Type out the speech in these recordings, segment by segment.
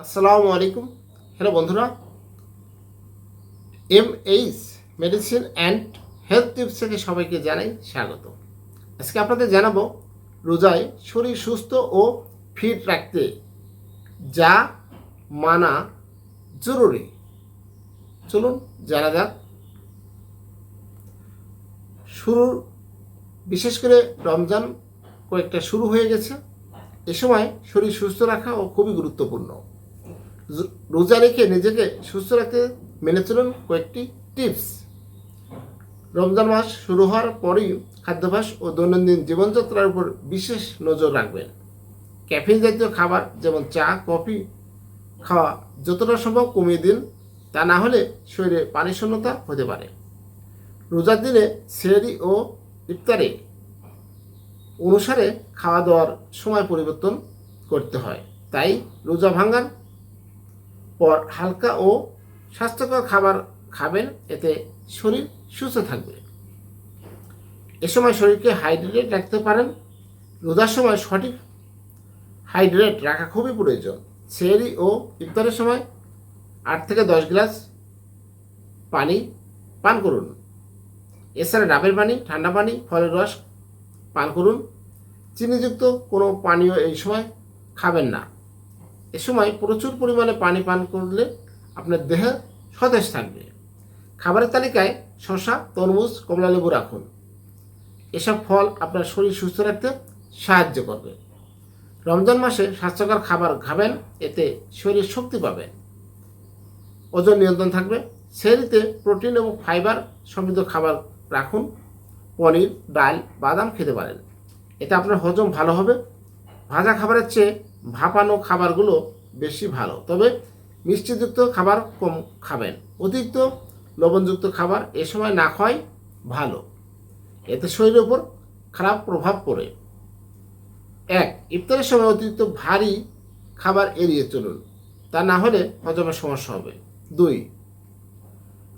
আসসালামু আলাইকুম। হ্যালো বন্ধুরা M H medicine and health tips থেকে সবাইকে জানাই স্বাগত। আজকে আপনাদের জানাব রোজায় শরীর সুস্থ ও ফিট রাখতে যা মানা জরুরি। চলুন জানা যাক। শুরুর, বিশেষ করে রমজান কয়েকটা শুরু হয়ে গেছে। এ সময় শরীর সুস্থ রাখা ও খুবই গুরুত্বপূর্ণ। রোজা রেখে নিজেকে সুস্থ রাখতে মেনে চলুন কয়েকটি টিপস। রমজান মাস শুরু হওয়ার পরেই খাদ্যাভ্যাস ও দৈনন্দিন জীবনযাত্রার উপর বিশেষ নজর রাখবেন। ক্যাফিন জাতীয় খাবার যেমন চা, কফি খাওয়া যতটা সম্ভব কমিয়ে দিন, তা না হলে শরীরে পানি শূন্যতা হতে পারে। রোজার দিনে সেহরি ও ইফতারে অনুসারে খাওয়া দাওয়ার সময় পরিবর্তন করতে হয়। তাই রোজা ভাঙার পর হালকা ও স্বাস্থ্যকর খাবার খাবেন, এতে শরীর সুস্থ থাকবে। এ সময় শরীরকে হাইড্রেট রাখতে পারেন। রোজার সময় সঠিক হাইড্রেট রাখা খুবই প্রয়োজন। সেহরি ও ইফতারের সময় আট থেকে দশ গ্লাস পানি পান করুন। এছাড়া ডাবের পানি, ঠান্ডা পানি, ফলের রস পান করুন। চিনিযুক্ত কোনো পানীয় এই সময় খাবেন না। এ সময় প্রচুর পরিমাণে পানি পান করলে আপনার দেহে সতেজ থাকবে। খাবারের তালিকায় শসা, তরমুজ, কমলালেবু রাখুন। এসব ফল আপনার শরীর সুস্থ রাখতে সাহায্য করবে। রমজান মাসে স্বাস্থ্যকর খাবার খাবেন, এতে শরীর শক্তি পাবেন। ওজন নিয়ন্ত্রণ থাকবে। সেরিতে প্রোটিন এবং ফাইবার সমৃদ্ধ খাবার রাখুন। পনির, ডাল, বাদাম খেতে পারেন। এতে আপনার হজম ভালো হবে। ভাজা খাবারের চেয়ে ভাপানো খাবারগুলো বেশি ভালো। তবে মিষ্টিযুক্ত খাবার কম খাবেন। অতিরিক্ত লবণযুক্ত খাবার এ সময় না খাওয়াই ভালো। এতে শরীরের উপর খারাপ প্রভাব পড়ে। এক, ইফতারের সময় অতিরিক্ত ভারী খাবার এড়িয়ে চলুন। তা না হলে হজমের সমস্যা হবে। দুই,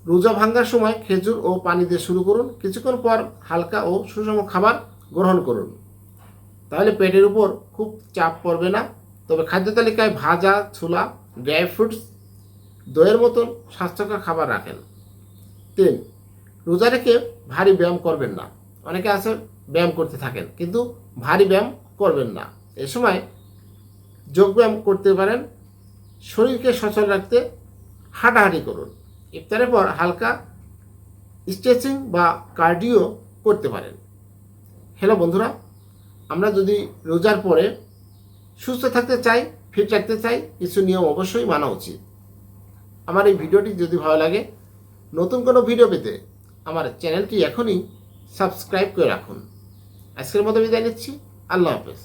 রোজা ভাঙ্গার সময় খেজুর ও পানি দিয়ে শুরু করুন। কিছুক্ষণ পর হালকা ও সুষম খাবার গ্রহণ করুন। তাহলে পেটের উপর খুব চাপ পড়বে না। তবে খাদ্য তালিকায় ভাজা, ছোলা ড্রাই ফ্রুটস দইয়ের মতন স্বাস্থ্যকর খাবার রাখেন। তিন, রোজা রেখে ভারী ব্যায়াম করবেন না। অনেকে আছে, ব্যায়াম করতে থাকেন, কিন্তু ভারী ব্যায়াম করবেন না। এ সময় যোগব্যায়াম করতে পারেন। শরীরকে সচল রাখতে হাঁটাহাঁটি করুন। ইফতারের পর হালকা স্ট্রেচিং বা কার্ডিও করতে পারেন। হ্যালো বন্ধুরা, আমরা যদি রোজার পরে সুস্থ থাকতে চাই ফিট রাখতে চাই, কিছু নিয়ম অবশ্যই মানা উচিত। আমার এই ভিডিওটি যদি ভালো লাগে, নতুন কোনো ভিডিও পেতে আমার চ্যানেলটি এখনই সাবস্ক্রাইব করে রাখুন। আজকের মতো বিদায় নিচ্ছি। আল্লাহ হাফেজ।